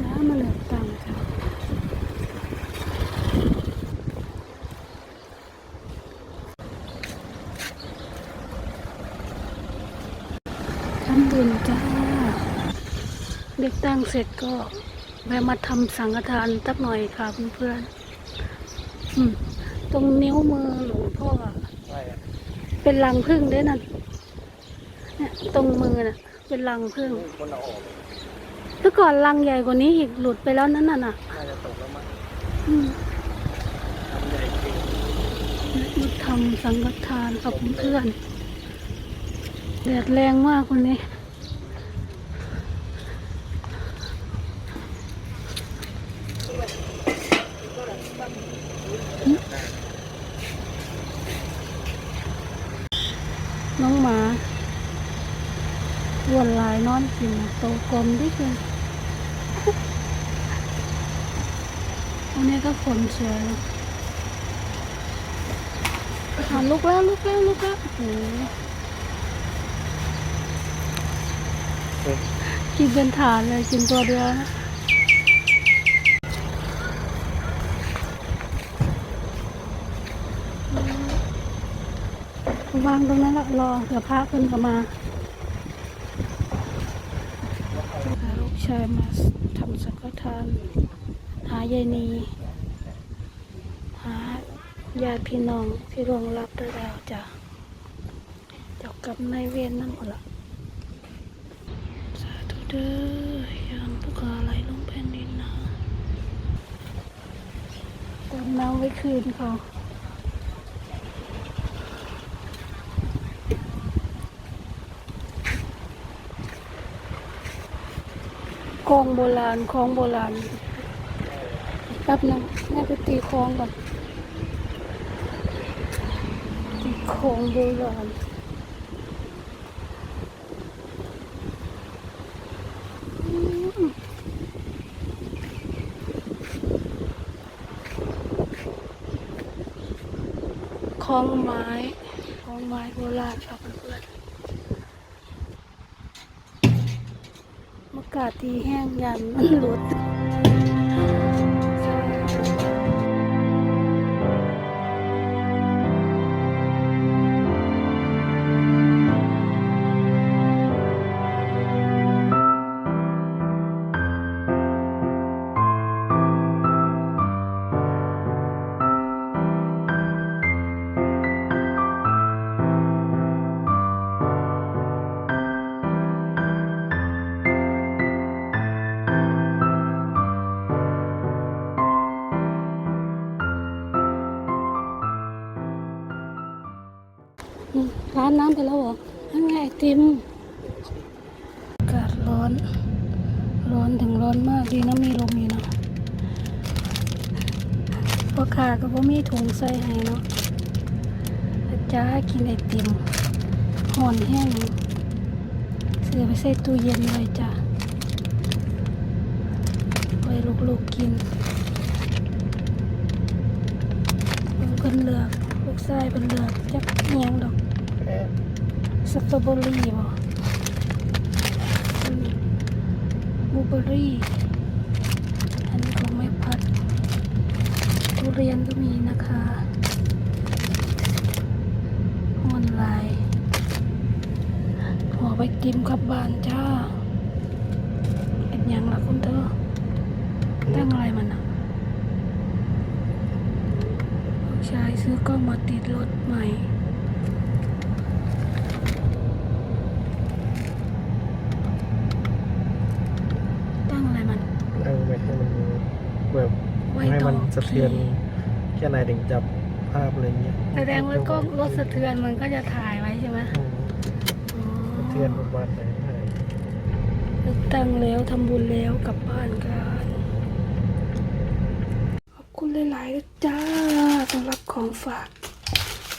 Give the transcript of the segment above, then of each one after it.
จ้ามาเลือกตังค่ะทำบุญจ้าเลือกตั้งเสร็จก็แวะมาทำสังฆทานสักหน่อยค่ะเพื่อนๆตรงนิ้วมือหลวงพ่อเป็นรังผึ้งด้วยนั่นเนี่ยตรงมือน่ะ เป็นรังผึ้งคนเราออก เมื่อก่อนรังใหญ่กว่านี้อีกหลุดไปแล้วนั่นน่ะน่ะน่าจะตกแล้วมั้งอืมทำใหญ่จริงมาทำสังฆทานกับเพื่อนแดดแรงมากวันนี้ น้องหมาอ้ วนลายนอนกินโตกลมดิคืออันนี้ก็ขนสวยเลยอะลุกแล้วลุกแล้วลุกแล้วโอ้โหกินเป็นฐานเลยกินตัวเดียวนะวางตรงนั้นละรอเดี๋ยวพระขึ้นก็มา ลูกชายมาทำสังฆทาน หายายนีหาญาติพี่น้องที่ร่วงรับไปแล้วจ้ะเจ้ากับนายเวรนั่นหมดละสาธุเด้อยามผู้ขาไหลลงแผ่นดินนะตามน้ำไว้คืนเขา คลองโบราณคลองโบราณแป๊บนึงแม่ไปตีคลองก่อนตีคลองโบราณคลองไม้คลองไม้โบราณครับเพื่อนๆ อากาศดีแห้งยันมันหลุด ร้านน้ำไปแล้วเหรอนั่นไงไอติมอากาศร้อน ร้อนถึงร้อนมากดีนะมีลมอยู่นะพ่อค้าก็บ่มีถุงใส่ให้เนาะจ้ากินไอติมห่อนแห้งเสือไปใส่ตู้เย็นเลยจ้ะไว้ลูกๆกินเพิ่นเพิ่นเลือก ลูกชายเพิ่นเลือกจักเนียงดอกสตรอเบอรี่บ่บลูเบอรี่ อันนี้ของแม่พัดทุเรียนก็มีนะคะออนไลน์ห่อไปติมกับบ้านจ้า เป็นยังล่ะคุณเธอตั้งอะไรมันอะลูก ชายซื้อกล้องมาติดรถใหม่ตั้งอะไรมันตั้งไว้ให้มันแบบไว้ให้ต่อมันสะเทือนแค่ไหนถึงจับภาพอะไรเงี้ยแสดงว่ากล้องรถสะเทือนมันก็จะถ่ายไว้ใช่ไหมอืมอ๋อสะเทือนประมาณไหนให้เลือกตั้งแล้วทำบุญแล้วกลับบ้านกันขอบคุณหลายๆนะจ้า สำหรับของฝาก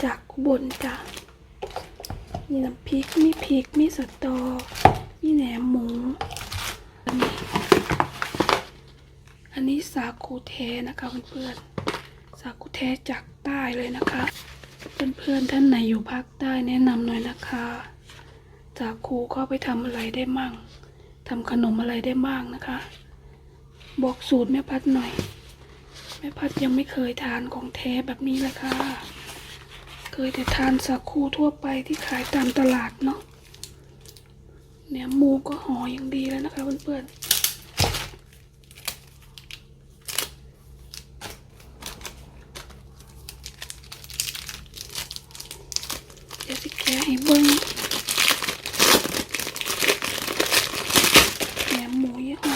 จากอุบลจ้ามีน้ำพริก มีพริก มีสตอ มีแหนมหมู อันนี้ อันนี้สาคูเทนะคะเพื่อนๆ สาคูเทจากใต้เลยนะคะ เพื่อนๆท่านไหนอยู่ภาคใต้แนะนำหน่อยนะคะ สาคูเข้าไปทำอะไรได้มั่งทำขนมอะไรได้บ้างนะคะ บอกสูตรแม่พัดหน่อย แม่พัดยังไม่เคยทานของแท้แบบนี้เลยค่ะ เคยแต่ทานสาคูทั่วไปที่ขายตามตลาดเนาะเนี่ยหมูก็ห่ออย่างดีแล้วนะคะเพื่อนๆเดี๋ยวสิแกให้เบิ้งแหนมหมูยี่ห้อ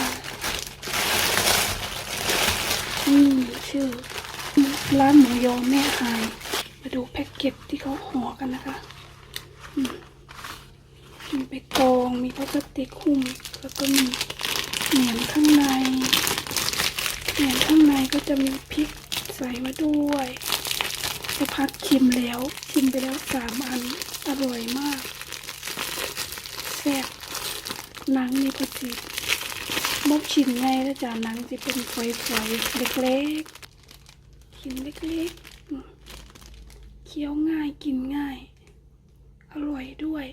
อืมชื่ อร้านหมูยอแม่หาย มาดูแพ็กเกจที่เขาห่อกันนะคะมีใบตองมีพลาสติกหุ้มแล้วก็มีเหนียนข้างในเหนียนข้างในก็จะมีพริกใส่มาด้วยสะพัดชิมแล้ว ชิมไปแล้วสามอัน อร่อยมากแซ่บหนังนี่พอดีบชิ้นไงแล้วจ้ะหนังจะเป็นฝอยๆเล็กๆ ชิ้นเล็กๆ เคี้ยวง่ายกินง่าย อร่อยด้วย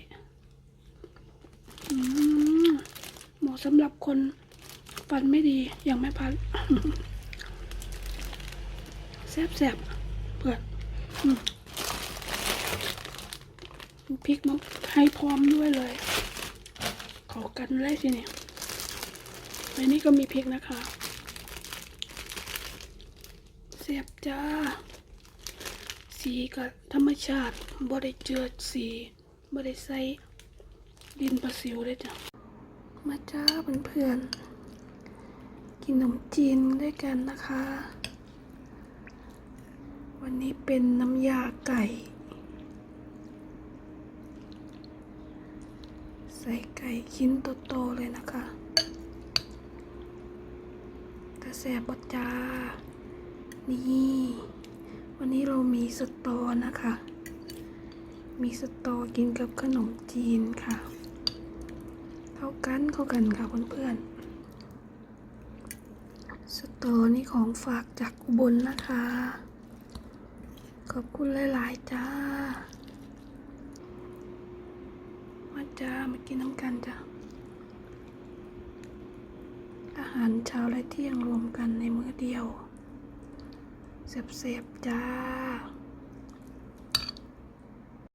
เหมาะสำหรับคนฟันไม่ดีอย่างแม่พันแซ่บๆเพื่อพริกมาให้พร้อมด้วยเลยขอกันเลยทีนี้ในนี้ก็มีพริกนะคะ สียบจ้า สีกับธรรมชาติบ่ได้เจือสีบ่ได้ใส่ดินประสิวเลยจ้ะ มาจ้าเพื่อนๆกินขนมจีนด้วยกันนะคะ วันนี้เป็นน้ำยาไก่ ใส่ไก่ชิ้นโตๆเลยนะคะแต่แสบบดจ้า นี่ วันนี้เรามีสตอนะคะ มีสตอกินกับขนมจีนค่ะเข้ากันเข้ากันค่ะเพื่อนๆ สตอนี่ของฝากจากอุบลนะคะ ขอบคุณหลาย ๆ จ้า มาจ้า มากินน้ำกันจ้าอาหารเช้าและเที่ยงรวมกันในมื้อเดียว เสียบๆจ้า